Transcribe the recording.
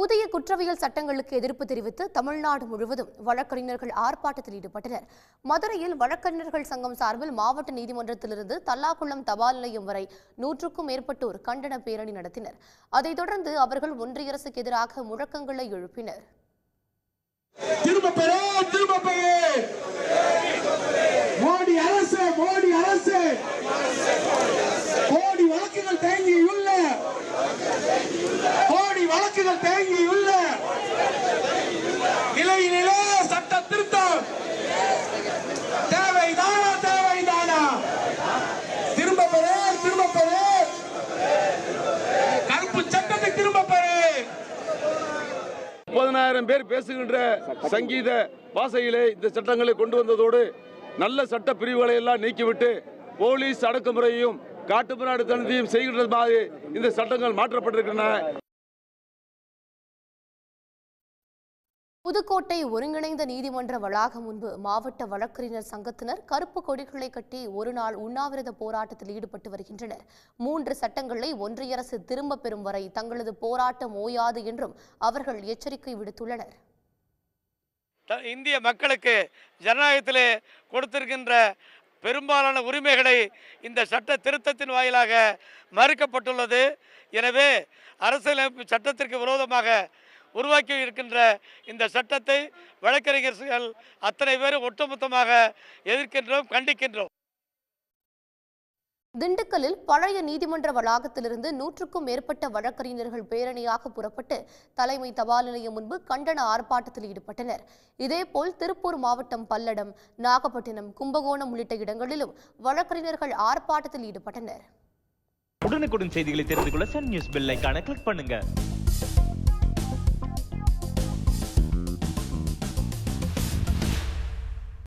புதிய குற்றவியல் சட்டங்களுக்கு எதிர்ப்பு தெரிவித்து தமிழ்நாடு முழுவதும் வழக்கறிஞர்கள் ஆர்ப்பாட்டத்தில் ஈடுபட்டனர். மதுரையில் வழக்கறிஞர்கள் சங்கம் சார்பில் மாவட்ட நீதிமன்றத்திலிருந்து தல்லாக்குளம் தபால் நிலையம் வரை நூற்றுக்கும் மேற்பட்டோர் கண்டன பேரணி நடத்தினர். அதைத் தொடர்ந்து அவர்கள் ஒன்றிய அரசுக்கு எதிராக முழக்கங்களை எழுப்பினர். மோடி அரசு மோடி அரசு. வழக்குகள் கோடி வழக்குகள் தேங்கியுள்ள நிலையிலே சட்ட திருத்தம். தேவைதானா தேவைதானா? திரும்ப பெறு திரும்ப பெறு கருப்பு சட்டத்தை திரும்ப பெறு முப்பதனாயிரம் பேர் பேசுகின்ற சங்கீத பாசையிலே இந்த சட்டங்களை கொண்டு வந்ததோடு நல்ல சட்ட பிரிவுகளை எல்லாம் நீக்கிவிட்டு போலீஸ் அடக்குமுறையும் காட்டுமிராடு தனத்தையும் செய்கின்ற மாதிரி இந்த சட்டங்கள் மாற்றப்பட்டிருக்கின்றன. புதுக்கோட்டை ஒருங்கிணைந்த நீதிமன்ற வளாகம் முன்பு மாவட்ட வழக்கறிஞர் சங்கத்தினர் கருப்பு கொடிகளை கட்டி ஒரு நாள் உண்ணாவிரத போராட்டத்தில் ஈடுபட்டு வருகின்றனர். மூன்று சட்டங்களை ஒன்றிய அரசு திரும்பப் பெறும் வரை தங்களது போராட்டம் ஓயாது என்றும் அவர்கள் எச்சரிக்கை விடுத்துள்ளனர். த- இந்திய மக்களுக்கு ஜனநாயகத்திலே கொடுத்திருக்கின்ற பெரும்பாலான உரிமைகளை இந்த சட்ட திருத்தத்தின் வாயிலாக மறுக்கப்பட்டுள்ளது. எனவே அரசியலமைப்பு சட்டத்திற்கு விரோதமாக உருவாக்கி இருக்கின்ற இந்த சட்டத்தை வழக்கறிஞர்கள் அத்தனை பேரும் ஒட்டுமொத்தமாக எதிர்க்கின்றோம் கண்டிக்கின்றோம். திண்டுக்கல்லில் பழைய நீதிமன்ற வளாகத்திலிருந்து நூற்றுக்கும் மேற்பட்ட வழக்கறிஞர்கள் பேரணியாக புறப்பட்டு தலைமை தபால் நிலையம் முன்பு கண்டன ஆர்ப்பாட்டத்தில் ஈடுபட்டனர். இதேபோல் திருப்பூர் மாவட்டம் பல்லடம் நாகப்பட்டினம் கும்பகோணம் உள்ளிட்ட இடங்களிலும் வழக்கறிஞர்கள் ஆர்ப்பாட்டத்தில் ஈடுபட்டனர். உடனுக்குடன் செய்திகளை தெரிந்து கொள்ள சன் நியூஸ் பெல் ஐகானை கிளிக் பண்ணுங்க.